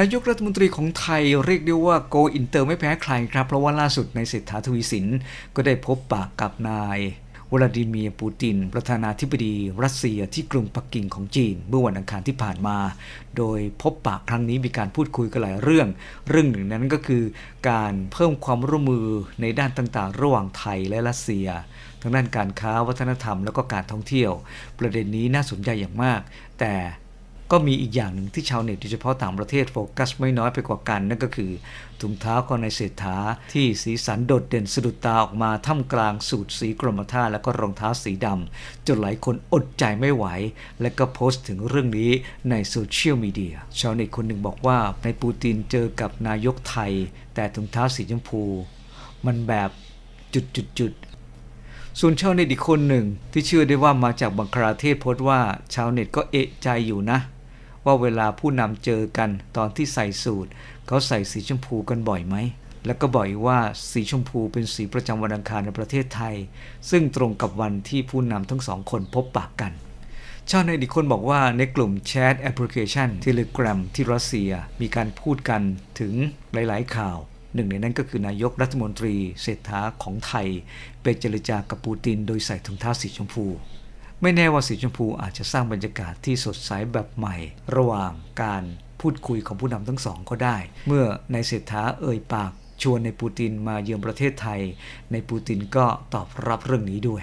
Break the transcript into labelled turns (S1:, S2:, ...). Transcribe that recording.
S1: นายกรัฐมนตรีของไทยเรียกได้ว่าโกอินเตอร์ไม่แพ้ใครครับ เพราะว่าล่าสุดในเศรษฐาทวีสิน ก็ได้พบปะกับนายวลาดิเมียร์ปูติน ประธานาธิบดีรัสเซียที่กรุงปักกิ่งของจีน เมื่อวันอังคารที่ผ่านมา โดยพบปะครั้งนี้มีการพูดคุยกันหลายเรื่อง เรื่องหนึ่งนั้นก็คือ การเพิ่มความร่วมมือในด้านต่างๆ ระหว่างไทยและรัสเซียทั้งด้านการค้าวัฒนธรรม แล้วก็การท่องเที่ยว ประเด็นนี้น่าสนใจอย่างมาก แต่ ก็มีอีกอย่างหนึ่งที่ชาวเน็ตโดยเฉพาะต่างประเทศโฟกัสไม่น้อยไปกว่ากัน นั่นก็คือถุงเท้าของนายเศรษฐาที่สีสันโดดเด่นสะดุดตาออกมาท่ามกลางสูตรสีกรมท่าแล้วก็รองเท้าสีดำจนหลายคนอดใจไม่ไหว และก็โพสต์ถึงเรื่องนี้ในโซเชียลมีเดียชาวเน็ตคนหนึ่งบอกว่าในายปูตินเจอกับนายกไทย แต่ถุงเท้าสีชมพู มันแบบจุดๆๆส่วนชาวเน็ตอีกคนหนึ่งที่เชื่อได้ว่ามาจากบังคลาเทศโพสต์ว่าชาวเน็ตก็เอะใจอยู่นะ ว่าเวลาผู้นำเจอกันตอนที่ใส่สูตร เขาใส่สีชมพูกันบ่อยไหม แล้วก็บอกอีกว่าสีชมพูเป็นสีประจำวันอังคารในประเทศไทย ซึ่งตรงกับวันที่ผู้นำทั้งสองคนพบปะกันชาวเน็ตอีกคนบอกว่าในกลุ่มแชทแอปพลิเคชัน Telegram ที่รัสเซียมีการพูดกันถึงหลาย ๆ ข่าว หนึ่งในนั้นก็คือนายกรัฐมนตรีเศรษฐาของไทย ไปเจรจากับปูตินโดยใส่ถุงเท้าสีชมพู ไม่แน่ว่าสีชมพูอาจจะสร้างบรรยากาศที่สดใสแบบใหม่ ระหว่างการพูดคุยของผู้นำทั้งสองก็ได้ เมื่อในเศรษฐาเอ่ยปากชวนในปูตินมาเยือนประเทศไทย ในปูตินก็ตอบรับเรื่องนี้ด้วย